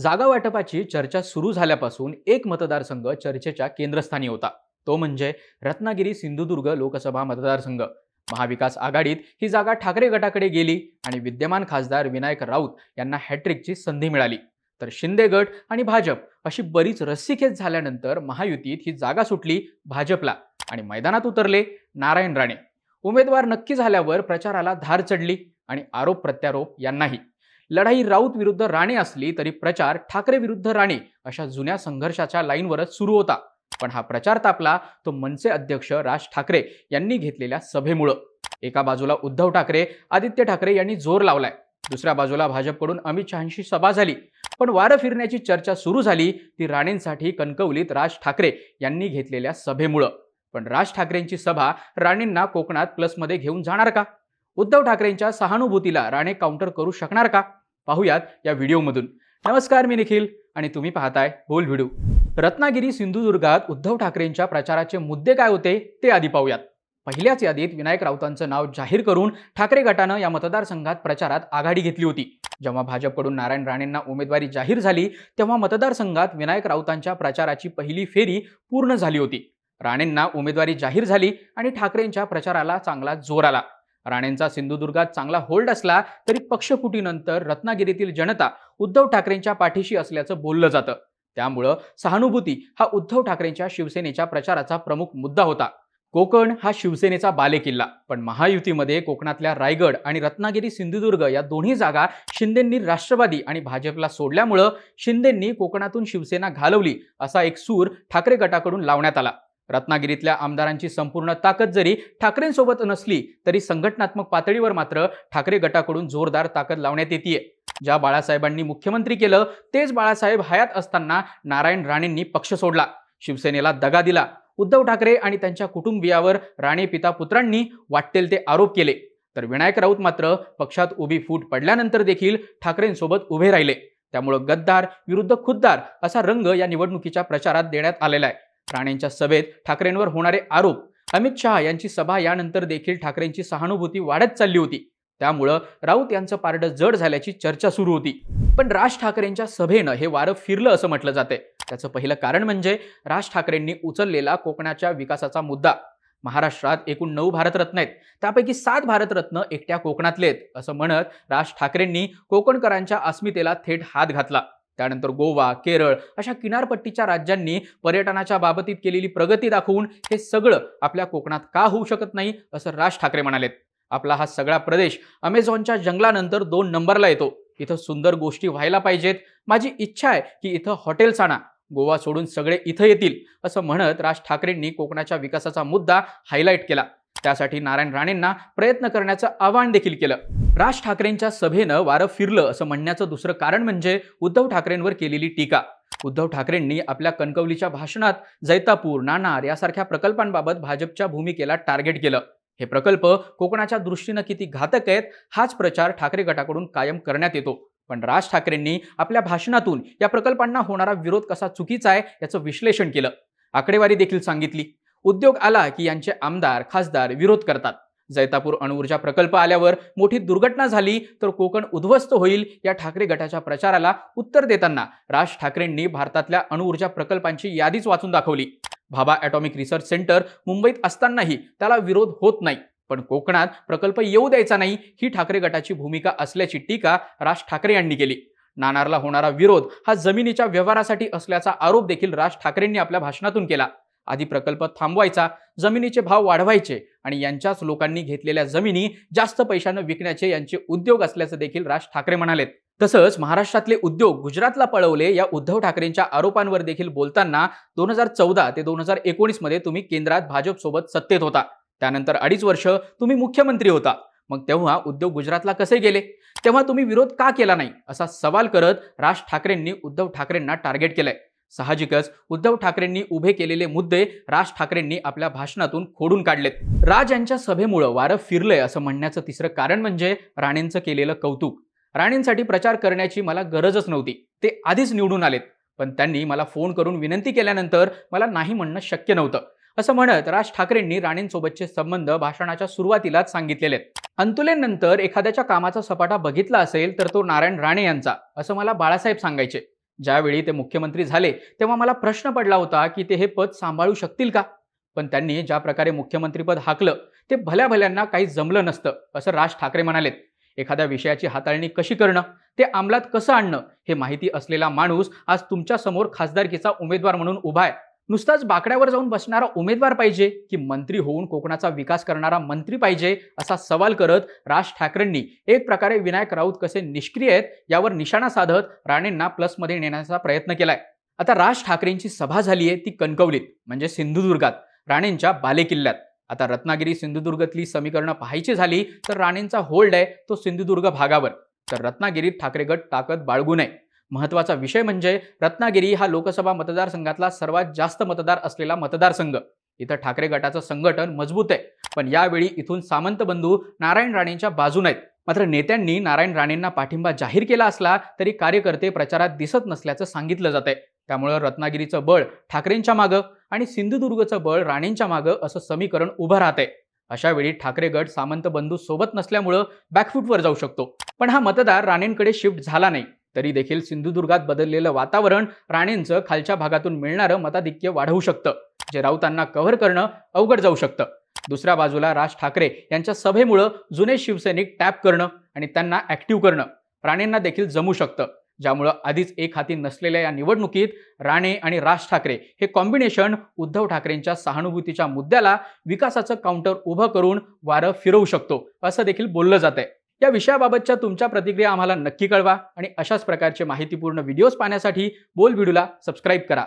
जागा वाटपाची चर्चा सुरू झाल्यापासून एक मतदारसंघ चर्चेच्या केंद्रस्थानी होता. तो म्हणजे रत्नागिरी सिंधुदुर्ग लोकसभा मतदारसंघ. महाविकास आघाडीत ही जागा ठाकरे गटाकडे गेली आणि विद्यमान खासदार विनायक राऊत यांना हॅट्रिकची संधी मिळाली. तर शिंदे गट आणि भाजप अशी बरीच रस्सीखेच झाल्यानंतर महायुतीत ही जागा सुटली भाजपला आणि मैदानात उतरले नारायण राणे. उमेदवार नक्की झाल्यावर प्रचाराला धार चढली आणि आरोप प्रत्यारोप यांनाही. लढाई राऊत विरुद्ध राणे असली तरी प्रचार ठाकरे विरुद्ध राणे अशा जुन्या संघर्षाच्या लाईनवरच सुरू होता. पण हा प्रचार तापला तो मनसे अध्यक्ष राज ठाकरे यांनी घेतलेल्या सभेमुळं. एका बाजूला उद्धव ठाकरे आदित्य ठाकरे यांनी जोर लावलाय. दुसऱ्या बाजूला भाजपकडून अमित शहांशी सभा झाली. पण वारं फिरण्याची चर्चा सुरू झाली ती राणेंसाठी कणकवलीत राज ठाकरे यांनी घेतलेल्या सभेमुळं. पण राज ठाकरेंची सभा राणेंना कोकणात प्लसमध्ये घेऊन जाणार का? उद्धव ठाकरेंच्या सहानुभूतीला राणे काउंटर करू शकणार का? पाहूयात या व्हिडिओमधून. नमस्कार मी निखिल आणि तुम्ही पाहताय बोल व्हिडिओ. रत्नागिरी सिंधुदुर्गात उद्धव ठाकरेंच्या प्रचाराचे मुद्दे काय होते ते आधी पाहूयात. पहिल्याच यादीत विनायक राऊतांचं नाव जाहीर करून ठाकरे गटानं या मतदारसंघात प्रचारात आघाडी घेतली होती. जेव्हा भाजपकडून नारायण राणेंना उमेदवारी जाहीर झाली तेव्हा मतदारसंघात विनायक राऊतांच्या प्रचाराची पहिली फेरी पूर्ण झाली होती. राणेंना उमेदवारी जाहीर झाली आणि ठाकरेंच्या प्रचाराला चांगला जोर आला. राणेंचा सिंधुदुर्गात चांगला होल्ड असला तरी पक्षफुटीनंतर रत्नागिरीतील जनता उद्धव ठाकरेंच्या पाठीशी असल्याचं बोललं जातं. त्यामुळं सहानुभूती हा उद्धव ठाकरेंच्या शिवसेनेच्या प्रचाराचा प्रमुख मुद्दा होता. कोकण हा शिवसेनेचा बालेकिल्ला. पण महायुतीमध्ये कोकणातल्या रायगड आणि रत्नागिरी सिंधुदुर्ग या दोन्ही जागा शिंदेंनी राष्ट्रवादी आणि भाजपला सोडल्यामुळं शिंदेंनी कोकणातून शिवसेना घालवली असा एक सूर ठाकरे गटाकडून लावण्यात आला. रत्नागिरीतल्या आमदारांची संपूर्ण ताकद जरी ठाकरेंसोबत नसली तरी संघटनात्मक पातळीवर मात्र ठाकरे गटाकडून जोरदार ताकद लावण्यात येते ज्या बाळासाहेबांनी मुख्यमंत्री केलं तेच बाळासाहेब हयात असताना नारायण राणेंनी पक्ष सोडला. शिवसेनेला दगा दिला. उद्धव ठाकरे आणि त्यांच्या कुटुंबियावर राणे पिता पुत्रांनी वाटेल ते आरोप केले. तर विनायक राऊत मात्र पक्षात उभी फूट पडल्यानंतर देखील ठाकरेंसोबत उभे राहिले. त्यामुळं गद्दार विरुद्ध खुद्दार असा रंग या निवडणुकीच्या प्रचारात देण्यात आलेला आहे. राणेंच्या सभेत ठाकरेंवर होणारे आरोप. अमित शहा यांची सभा यानंतर देखील ठाकरेंची सहानुभूती वाढत चालली होती. त्यामुळं राऊत यांचं पारडं जड झाल्याची चर्चा सुरू होती. पण राज ठाकरेंच्या सभेनं हे वारं फिरलं असं म्हटलं जाते. त्याचं पहिलं कारण म्हणजे राज ठाकरेंनी उचललेला कोकणाच्या विकासाचा मुद्दा. महाराष्ट्रात एकूण नऊ भारतरत्न आहेत. त्यापैकी सात भारतरत्न एकट्या कोकणातले आहेत असं म्हणत राज ठाकरेंनी कोकणकरांच्या अस्मितेला थेट हात घातला. त्यानंतर गोवा केरळ अशा किनारपट्टीच्या राज्यांनी पर्यटनाच्या बाबतीत केलेली प्रगती दाखवून हे सगळं आपल्या कोकणात का होऊ शकत नाही असं राज ठाकरे म्हणालेत. आपला हा सगळा प्रदेश अमेझॉनच्या जंगलानंतर दोन नंबरला येतो. इथं सुंदर गोष्टी व्हायला पाहिजेत. माझी इच्छा आहे की इथं हॉटेल्स आणा. गोवा सोडून सगळे इथं येतील असं म्हणत राज ठाकरेंनी कोकणाच्या विकासाचा मुद्दा हायलाईट केला. त्यासाठी नारायण राणेंना प्रयत्न करण्याचं आवाहन देखील केलं. राज ठाकरेंच्या सभेनं वारं फिरलं असं म्हणण्याचं दुसरं कारण म्हणजे उद्धव ठाकरेंवर केलेली टीका. उद्धव ठाकरेंनी आपल्या कणकवलीच्या भाषणात जैतापूर नाणार यासारख्या प्रकल्पांबाबत भाजपच्या भूमिकेला टार्गेट केलं. हे प्रकल्प कोकणाच्या दृष्टीनं किती घातक आहेत हाच प्रचार ठाकरे गटाकडून कायम करण्यात येतो. पण राज ठाकरेंनी आपल्या भाषणातून या प्रकल्पांना होणारा विरोध कसा चुकीचा आहे याचं विश्लेषण केलं. आकडेवारी देखील सांगितली. उद्योग आला की यांचे आमदार खासदार विरोध करतात. जैतापूर अणुऊर्जा प्रकल्प आल्यावर मोठी दुर्घटना झाली तर कोकण उद्ध्वस्त होईल या ठाकरे गटाच्या प्रचाराला उत्तर देताना राज ठाकरेंनी भारतातल्या अणुऊर्जा प्रकल्पांची यादीच वाचून दाखवली. भाभा ॲटॉमिक रिसर्च सेंटर मुंबईत असतानाही त्याला विरोध होत नाही. पण कोकणात प्रकल्प येऊ द्यायचा नाही ही ठाकरे गटाची भूमिका असल्याची टीका राज ठाकरे यांनी केली. नाणारला होणारा विरोध हा जमिनीच्या व्यवहारासाठी असल्याचा आरोप देखील राज ठाकरेंनी आपल्या भाषणातून केला. आधी प्रकल्प थांबवायचा जमिनीचे भाव वाढवायचे आणि यांच्याच लोकांनी घेतलेल्या जमिनी जास्त पैशानं विकण्याचे यांचे उद्योग असल्याचं देखील राज ठाकरे म्हणालेत. तसंच महाराष्ट्रातले उद्योग गुजरातला पळवले या उद्धव ठाकरेंच्या आरोपांवर देखील बोलताना दोन हजार चौदा ते दोन हजार एकोणीसमध्ये तुम्ही केंद्रात भाजपसोबत सत्तेत होता. त्यानंतर अडीच वर्ष तुम्ही मुख्यमंत्री होता. मग तेव्हा उद्योग गुजरातला कसे गेले? तेव्हा तुम्ही विरोध का केला नाही? असा सवाल करत राज ठाकरेंनी उद्धव ठाकरेंना टार्गेट केलंय. साहजिकच उद्धव ठाकरेंनी उभे केलेले मुद्दे राज ठाकरेंनी आपल्या भाषणातून खोडून काढलेत. राज यांच्या सभेमुळं वारं फिरलंय असं म्हणण्याचं तिसरं कारण म्हणजे राणेंचं केलेलं कौतुक. राणेंसाठी प्रचार करण्याची मला गरजच नव्हती. ते आधीच निवडून आलेत. पण त्यांनी मला फोन करून विनंती केल्यानंतर मला नाही म्हणणं शक्य नव्हतं. असं म्हणत राज ठाकरेंनी राणेंसोबतचे संबंध भाषणाच्या सुरुवातीलाच सांगितलेले आहेत अंतुलेनंतर एखाद्याच्या कामाचा सपाटा बघितला असेल तर तो नारायण राणे यांचा असं मला बाळासाहेब सांगायचे. ज्यावेळी ते मुख्यमंत्री झाले तेव्हा मला प्रश्न पडला होता की ते हे पद सांभाळू शकतील का? पण त्यांनी ज्या प्रकारे मुख्यमंत्रीपद हाकलं ते भल्या भल्यांना काही जमलं नसतं असं राज ठाकरे म्हणालेत. एखाद्या विषयाची हाताळणी कशी करणं ते अंमलात कसं आणणं हे माहिती असलेला माणूस आज तुमच्यासमोर खासदारकीचा उमेदवार म्हणून उभा आहे. नुसताच बाकड्यावर जाऊन बसणारा उमेदवार पाहिजे की मंत्री होऊन कोकणाचा विकास करणारा मंत्री पाहिजे असा सवाल करत राज ठाकरेंनी एक प्रकारे विनायक राऊत कसे निष्क्रिय आहेत यावर निशाणा साधत राणेंना प्लसमध्ये नेण्याचा प्रयत्न केलाय. आता राज ठाकरेंची सभा झाली आहे ती कणकवलीत म्हणजे सिंधुदुर्गात राणेंच्या बालेकिल्ल्यात. आता रत्नागिरी सिंधुदुर्गातली समीकरणं पाहायची झाली तर राणेंचा होल्ड आहे तो सिंधुदुर्ग भागावर. तर रत्नागिरीत ठाकरे गट ताकद बाळगू नये. महत्त्वाचा विषय म्हणजे रत्नागिरी हा लोकसभा मतदारसंघातला सर्वात जास्त मतदार असलेला मतदारसंघ. इथं ठाकरे गटाचं संघटन मजबूत आहे. पण यावेळी इथून सामंत बंधू नारायण राणेंच्या बाजून आहेत. मात्र नेत्यांनी नारायण राणेंना पाठिंबा जाहीर केला असला तरी कार्यकर्ते प्रचारात दिसत नसल्याचं सांगितलं जात आहे त्यामुळं रत्नागिरीचं बळ ठाकरेंच्या मागं आणि सिंधुदुर्गचं बळ राणेंच्या मागं असं समीकरण उभं राहतंय. अशा वेळी ठाकरे गट सामंत बंधू सोबत नसल्यामुळं बॅकफूटवर जाऊ शकतो. पण हा मतदार राणेंकडे शिफ्ट झाला नाही. तरी देखील सिंधुदुर्गात बदललेलं वातावरण राणेंचं खालच्या भागातून मिळणारं मताधिक्य वाढवू शकतं. जे राऊतांना कव्हर करणं अवघड जाऊ शकतं. दुसऱ्या बाजूला राज ठाकरे यांच्या सभेमुळं जुने शिवसैनिक टॅप करणं आणि त्यांना ऍक्टिव्ह करणं राणेंना देखील जमू शकतं. ज्यामुळं आधीच एक हाती नसलेल्या या निवडणुकीत राणे आणि राज ठाकरे हे कॉम्बिनेशन उद्धव ठाकरेंच्या सहानुभूतीच्या मुद्द्याला विकासाचं काउंटर उभं करून वारं फिरवू शकतो असं देखील बोललं जात आहे या विषयाबाबतच्या तुमच्या प्रतिक्रिया आम्हाला नक्की कळवा आणि अशाच प्रकारचे माहितीपूर्ण व्हिडिओज पाहण्यासाठी बोल व्हिडिओला सबस्क्राईब करा.